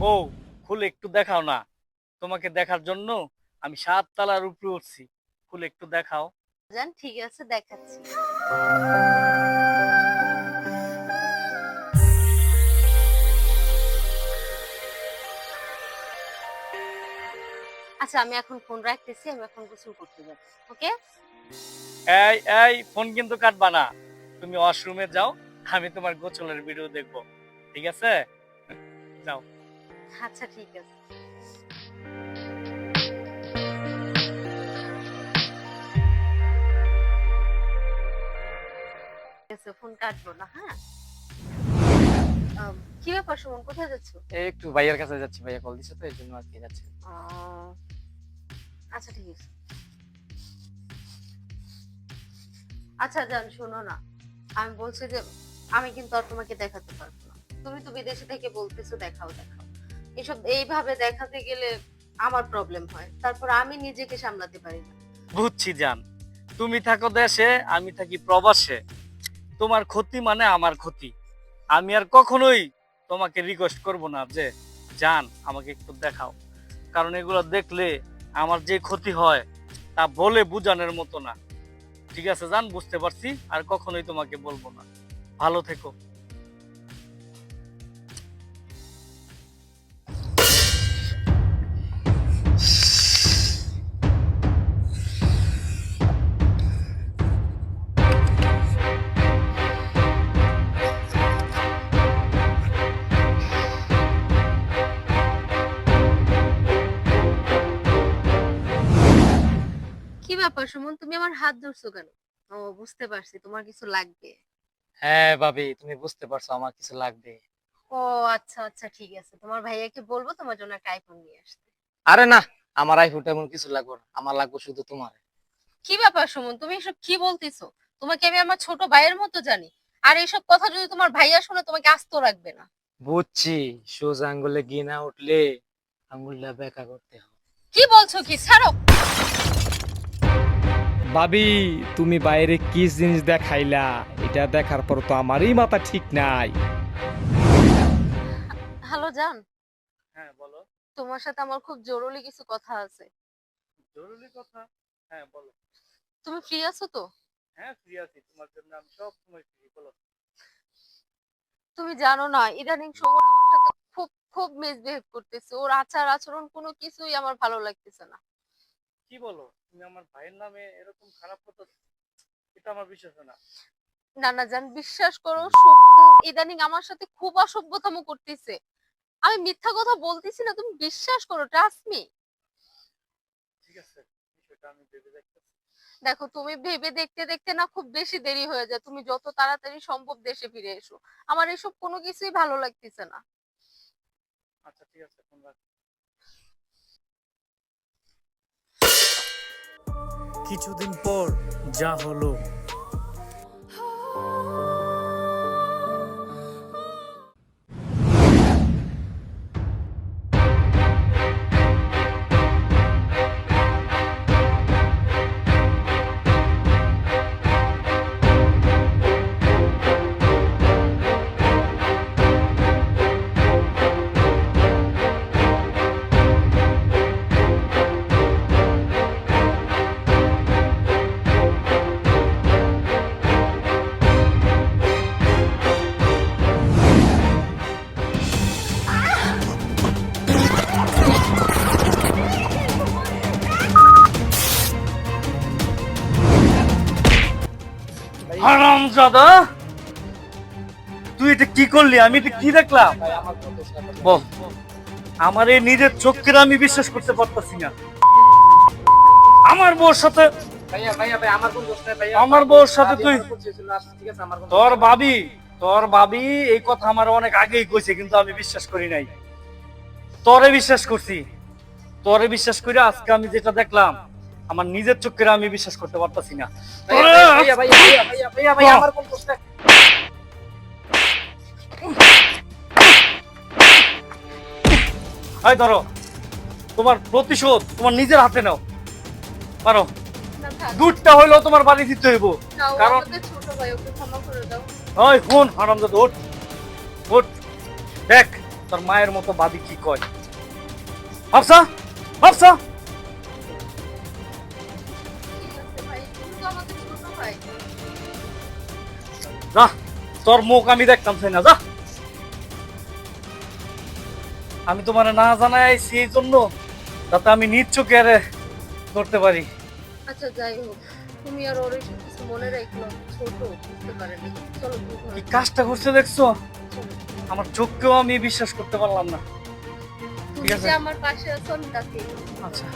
বউ খুলে একটু দেখাও না। তোমাকে দেখার জন্য আমি সাত তালার উপরে উঠছি। খুলে একটু দেখাও। জান ঠিক আছে দেখাচ্ছি। আচ্ছা আমি এখন ফোন রাখতেছি আমি এখন গোসল করতে যাব ওকে? এই এই ফোন কিন্তু কাটবা না। তুমি ওয়াশরুমে যাও আমি তোমার গোচলের ভিডিও দেখব। ঠিক আছে? যাও। আচ্ছা ঠিক আছে। ফোন কাটবো না হ্যাঁ? কি ব্যাপার সুমন কোথায় যাচ্ছ? একটু ভাইয়ের কাছে যাচ্ছি ভাইয়া কল দিছে তো এর জন্য আর কি যাচ্ছি আচ্ছা ঠিক আছে। আচ্ছা জান শোনো না। আমি বলছি যে আমি কিন্তু আর তোমাকে দেখাতে পারব না। তুমি তো বিদেশে থেকে বলতেছো দেখাও দেখাও। এসব এইভাবে দেখাতে গেলে আমার প্রবলেম হয়। তারপর আমি নিজেকে সামলাতে পারি না। বুঝছি, জান। তুমি থাকো দেশে, আমি থাকি প্রবাসে। তোমার ক্ষতি মানে আমার ক্ষতি। আমি আর কখনোই তোমাকে রিকোয়েস্ট করব না যে, জান, আমাকে একটু দেখাও। কারণ এগুলো দেখলে আমার যে ক্ষতি হয়, তা বলে বুঝানোর মতো না। ঠিক আছে, জান? বুঝতে পারছি। আর কখনোই তোমাকে বলব না। ভালো থেকো। ব্যাপার সুমন? তুমি আমার হাত ধরছো কেন? ও বুঝতে পারছি তোমার কিছু লাগবে। হ্যাঁ ভাবি তুমি বুঝতে পারছ আমার কিছু লাগবে। ও আচ্ছা আচ্ছা ঠিক আছে। তোমার ভাইয়াকে বলব তোমার জন্য একটা আইফোন নিয়ে আসতে। আরে না আমার আইফোন এমন কিছু লাগবে না আমার লাগবে শুধু তোমার। কি ব্যাপার সুমন? তুমি এসব কি বলতেছো? তোমাকে আমি আমার ছোট ভাইয়ের মতো জানি। আর এইসব কথা যদি তোমার ভাইয়া শুনে তোমাকে আস্ত রাখবে না। বুঝছি সোজা আঙ্গুলে গিয়ে না উঠলে আঙ্গুলটা বেকা করতে হবে। কি বলছো কি? ছাড়ো! ভাবি তুমি বাইরে কি জিনিস দেখাইলা? এটা দেখার পর তো আমারই মাথা ঠিক নাই। হ্যালো জান। হ্যাঁ বলো। তোমার সাথে আমার খুব জরুরি কিছু কথা আছে। জরুরি কথা? হ্যাঁ বলো। তুমি ফ্রি আছো তো? হ্যাঁ ফ্রি আছি। তোমার জন্য আমি সব সময় ফ্রি বলো। তুমি জানো না ইদানিং সময় সাথে খুব খুব মিসবিহেভ করতেছে। ওর আচার আচরণ কোনো কিছুই আমার ভালো লাগতেছে না। কি বলো? তুমি আমার ভাইয়ের নামে এরকম খারাপ কথা এটা আমার বিশ্বাস না না। না জান বিশ্বাস করো ইদানিং আমার সাথে খুব অসভ্যতম করতেছে। আমি মিথ্যা কথা বলতেছি না তুমি বিশ্বাস করো ট্রাস্ট মি ঠিক আছে বিষয়টা আমি ভেবে দেখতেছি। দেখো তুমি ভেবে দেখতে দেখতে না খুব বেশি দেরি হয়ে যায়। তুমি যত তাড়াতাড়ি সম্ভব দেশে ফিরে এসো। আমার এসব কোনো কিছুই ভালো লাগতেছে না। আচ্ছা ঠিক আছে কিছুদিন পর যা হলো। হারামজাদা তুই এটা কি করলি? আমি এটা কি দেখলাম। বল। আমার এই নিজের চোখকে আমি বিশ্বাস করতে পারতাছি না। আমার বউর সাথে আমার বউর সাথে তুই তোর ভাবি তোর ভাবি এই কথা আমার অনেক আগেই কইছে কিন্তু আমি বিশ্বাস করি নাই। তোরে বিশ্বাস করছি। তোরে বিশ্বাস করে আজকে আমি যেটা দেখলাম আমার নিজের চোখকে আমি বিশ্বাস করতে পারতাছি না। ধরো তোমার প্রতিশোধ তোমার নিজের হাতে নাও। পারো? দুধটা হইলেও তোমার বাড়ি দিতে হইব। কারণ- আমাদের ছোট ভাই ওকে ক্ষমা করে দাও। ওই ফোন হারামজাদা ওঠ। ওঠ। দেখ তোর মায়ের মতো ভাবি কি কয়। ভাবসা ভাবসা যা তোর মুখ আমি দেখতাম না যা। আমি তোমার না জানাই আইছি এই জন্য যাতে আমি নিজ চোখে আরে করতে পারি। আচ্ছা যাই হোক তুমি আর ওর কিছু মনে রাখল ছোট বুঝতে পারেনি চলো কি কাজটা করছে দেখছ? আমার চোখকেও আমি বিশ্বাস করতে পারলাম না। ঠিক আছে। আমার পাশে আছো আমি আচ্ছা।